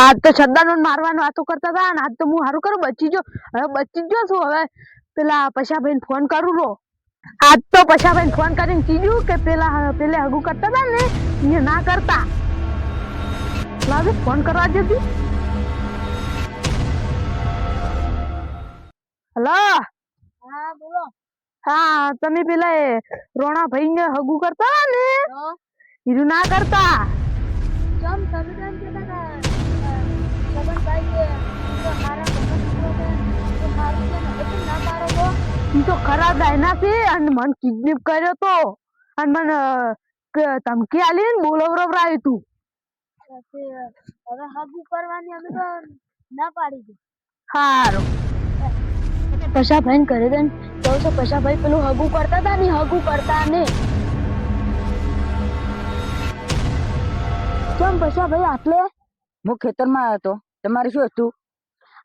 આજ તો શ્રદ્ધાનો મારવાનું વાતો કરતા હતા ને આજ તો હું સારું કરું બચી જો હવે બચી ગયો છું હવે પેલા પશાભાઈને ફોન કરું રો. આજ તો પશાભાઈને ફોન કરીને કીધું કે પેલા પેલે હગું કરતા હતા ને એ ના કરતા. લાગે ફોન કરવા જતી હલો? હા બોલો. હા તમે પેલા એ રોણાભાઈ ને હગું કરતા ને? હીરું ના કરતા? કેમ તમે કેમ તો ખરાબ તો ને ના તો તો છે અને મને કિડનેપ કર્યો તો. અને મને ધમકી આલી ને બોલવરાવ્યું તું. પછી હવે હગું કરવાની અમે તો ના પાડી દે. હારો. પશા ભાઈ કરે દે તો તો પશાભાઈ પેલું હગું કરતા હતા ને હગું કરતા ને. કેમ પશાભાઈ આટલે? હું ખેતરમાં આવ્યો હતો તમારે શું હતું?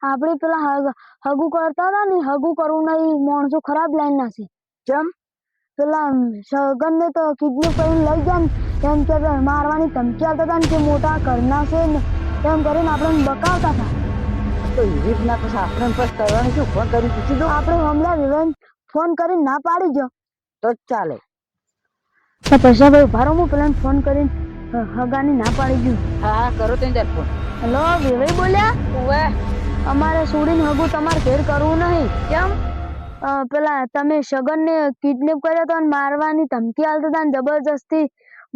આપણે પેલા હગુ કરતા હતા ને હગુ કરવું નહીં માણસો ખરાબ લાઈન ના છે. ચમ પેલા સગન ને તો કિડની કરીને લઈ ગયા ને એમ કે મારવાની ધમકી આવતા હતા ને કે મોટા ઘરના છે ને એમ કરીને આપણને બકાવતા હતા. તો એવી રીતના પછી આપણે પછી કરવાનું શું? ફોન કરી પૂછી દો. આપણે હમણાં વિવેન ફોન કરીને ના પાડી જો તો ચાલે. તો પૈસા ભાઈ ભારો હું પેલા ફોન કરીને હગાની ના પાડી દઉં હા કરો તેની ફોન હેલો વિવેક બોલ્યા? ઓવે અમારે સુડીન હગું તમારે ઘેર કરવું નહીં. કેમ? પેલા તમે સગનને કિડનેપ કર્યો હતો અને મારવાની ધમકી આલતા હતા ને જબરજસ્તી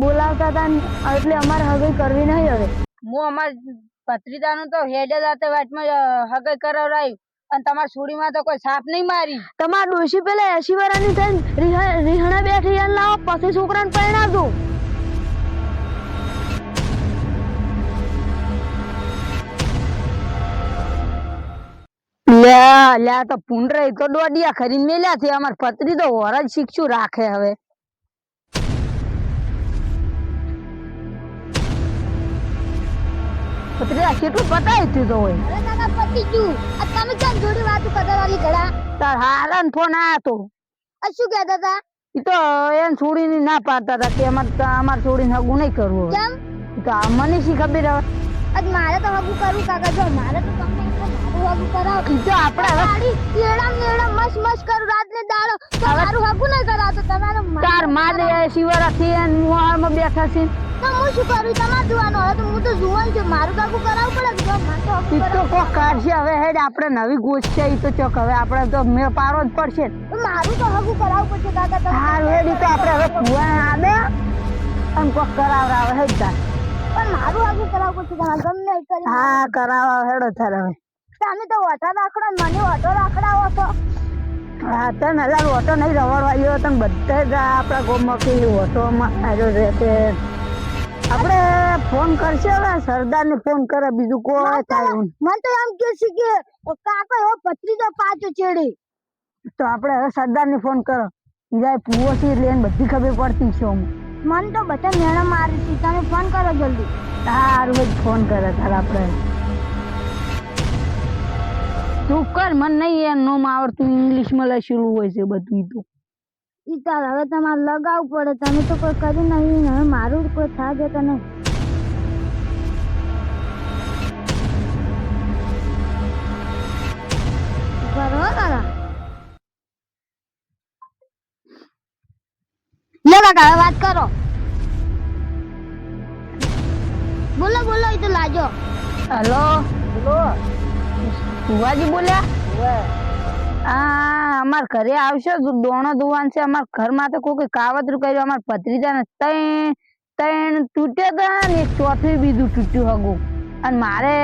બોલાવતા હતા ને એટલે અમારે હગઈ કરવી નહીં હવે. હું અમાર પત્રિતાનું તો હેડે જાતે વાટમાં હગઈ કરાવરાયું અને તમારી સુડીમાં તો કોઈ સાપ નહીં મારી. તમારા ડોશી પેલા એસી વાળાની થઈને રિહણા રીહણે બેઠી અને લાવો પછી છોકરાને પરણાવજો. લ્યા લ્યા તો પુંડરે તો દોડિયા ખરીને મેલ્યા છે અમાર પત્રી તો વરજ શીખશું રાખે હવે. પત્રી કેટલું પતાવી તું તો હોય? અરે કાકા પતી ગયું. આ તમે કેમ જોડી વાતું કરતા વાલી ઘડા તાર હારા ફોન આયા તો. આ શું કહેતા હતા ઈ તો એમ છોડીને ના પાડતા હતા કે અમાર અમાર છોડીને હગું નહીં કરવું. કેમ? ઈ તો આ મને શી ખબર હવે? આજ મારે તો હગું કરવું કાકા જો મારે તો તમને હગું કરાવ. ઈ આપણે હવે ગાડી કેળા મેળા મસ્ત મસ્ત રાત ને દાડો. તો મારું હગું નહીં કરાવતો તમારે તારમાં દે શિવરાથી અને મોહાળમાં બેઠા છે. તો હું શું કરું? તમારે જોવાનું હવે તો હું તો જુવાન છું. મારું તો હગું પડે જો મારે તો હગું ઈ તો કરાવવું કોક કાઢશે હવે હેડ આપણે નવી ગોશ છે ઈ તો ચોક. હવે આપણે તો મે પારો જ પડશે. મારું તો આપડે કરાવવું પડશે કાકા. તમે હારું હેડ તો આપણે હવે ફુવાને આદે અને કોક કરાવરાવે હેડ તાર. પણ મારું હગું કરાવવું પડશે તમારે ગમે કરી હા કરાવવા હેડો તાર હવે. તમે તો ઓટા રાખડો ને મને ઓટો રાખડાવો છો હા તો નલા ઓટો નહીં રવાડવા આવ્યો તને બધા જ આપણા ગોમકી ઓટોમાં આવ્યો રહેશે આપણે ફોન કરશે હવે સરદારને ફોન કરે બીજું કોઈ થાય મને તો એમ કે છે કે કાકો એવો પત્રીજો પાછો ચેડી. તો આપણે હવે સરદાર ને ફોન કરો. જાય પૂવો છે એટલે બધી ખબર પડતી છે. મને તો બધા મેળા મારી છે. તમે ફોન કરો જલ્દી. સારું ફોન કરે તાર આપણે. તું કર મને નહીં યાર નોમ આવડતું ઇંગ્લિશમાં લખેલું હોય છે બધું ઈ તો. ઈ તાર હવે તમારે લગાવવું પડે તમે તો કોઈ કર્યું નહીં હવે મારું કોઈ થાય જતો નહીં. લે કાકા હવે વાત કરો. બોલો બોલો એ તો લાજો હેલો? ભુવાજી બોલ્યા? આ અમાર ઘરે આવશો દોણો દુવાન છે અમાર ઘરમાં તો કોઈ કાવતરું કર્યું અમાર ભત્રીજાને ત્રણ ત્રણ તૂટ્યા હતા ને એક ચોથું બીજું તૂટ્યું હગું. અને મારે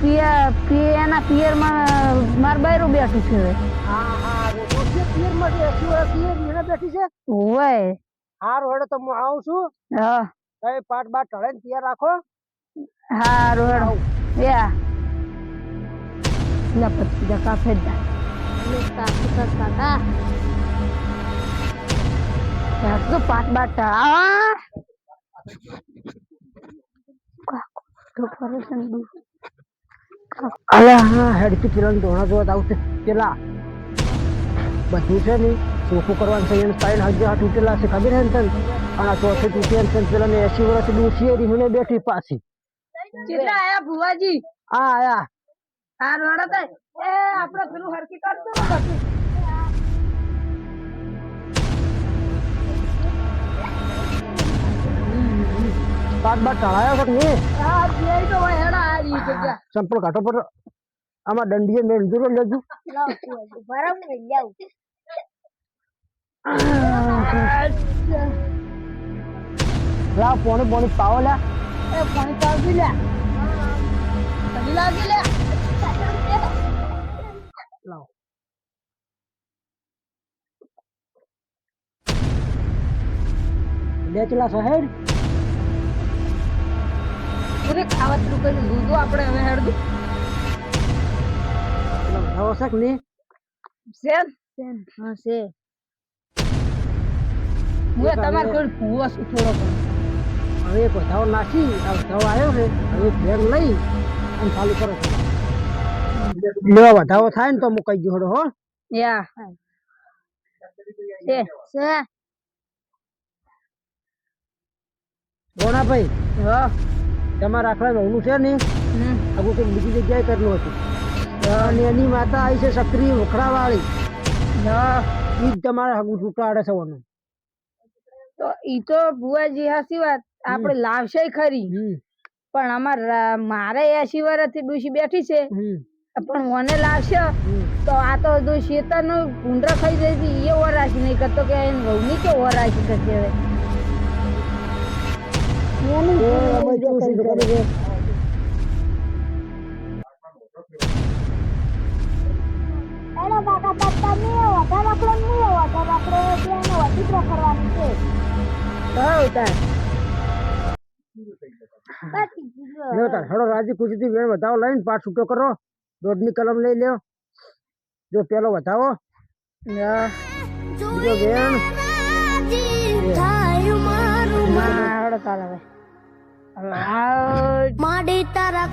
પિયર પિયર એના પિયરમાં માર બૈરું બેઠું છે હા હા રે તો કે પિયરમાં જે એસી વાળા પિયર એને બેઠી છે? ઓય હારું તો હું આવું છું. હા. તમે પાટ બાટ ઢળે તૈયાર રાખો. યા. લે ભત્રીજા કાફે જ કાકા યાર તો પાટ બાટ આ તો ફરે છે ને દૂર. અલે હા હેડથી પેલા ધોણા જોવા આવશે પેલા બધું છે ને ચોખ્ખું કરવાનું છે એને ત્રણ હજાર તૂટેલા છે ખબર હે ને તને અને આ ચોથે તૂટ્યા છે પેલા ને એસી વર્ષ ડૂસી રીહણે બેઠી પાછી કેટલા આયા ભુવાજી આ આયા આ રોડો તો એ આપણે પેલું હરકી કરતું ને બધું બાદ બાદ ટળાયો છે કે નહીં આ બે તો હોય હેડા આ રી જગ્યા સંપલ કાઢો પર આમાં દંડીએ મેળ દૂરો લેજો બરમ ને જાવ લાવ પોણી પોણી પાવો લ્યા એ પાણી પાવજી લે તને લાગી લે લાવ લે ચલા શહેર પૂરે શરૂ કરી દૂધો આપણે હવે હેડતું લાવ શક ને સેમ સેમ હા છે હું તમારે કોઈ ભૂવો છું થોડો. હવે કોઈ વધાવો નાખી આ વધાવો આવ્યો છે. હવે ભેગ બેગ લઈ અને ચાલુ કરો. લેવા વધાવો થાય ને તો હું કહી જોડો હો. યા. છે છે. ભોણાભાઈ હા. તમારા આખલા વહુનું છે ને આગું કોઈ બીજી જગ્યાએ કરેલું હતું. અને એની માતા આવી છે સક્રિય વખડાવાળી હા. ઈ જ તમારે હગું છૂટાડે છે ઓનું તો ઈ તો ભુવાજી હાસી વાત આપણે લાવશે ખરી. પણ અમાર મારે એસી વર્ષથી ડૂસી બેઠી છે. પણ મને લાવશે તો આ તો જો શેતરનું ભૂંડરા ખાઈ જાય છે એ વરાશી નહીં કરતો કે એને વહુની કે વરાશી કરશે હવે. વધારે વધારે રાજી ખુશીથી વેણ વધાવો લઈને પાઠ છૂટો કરો. દોઢની કલમ લઈ લ્યો જો પેલો વધાવો. બીજો ના, આ માડી તારા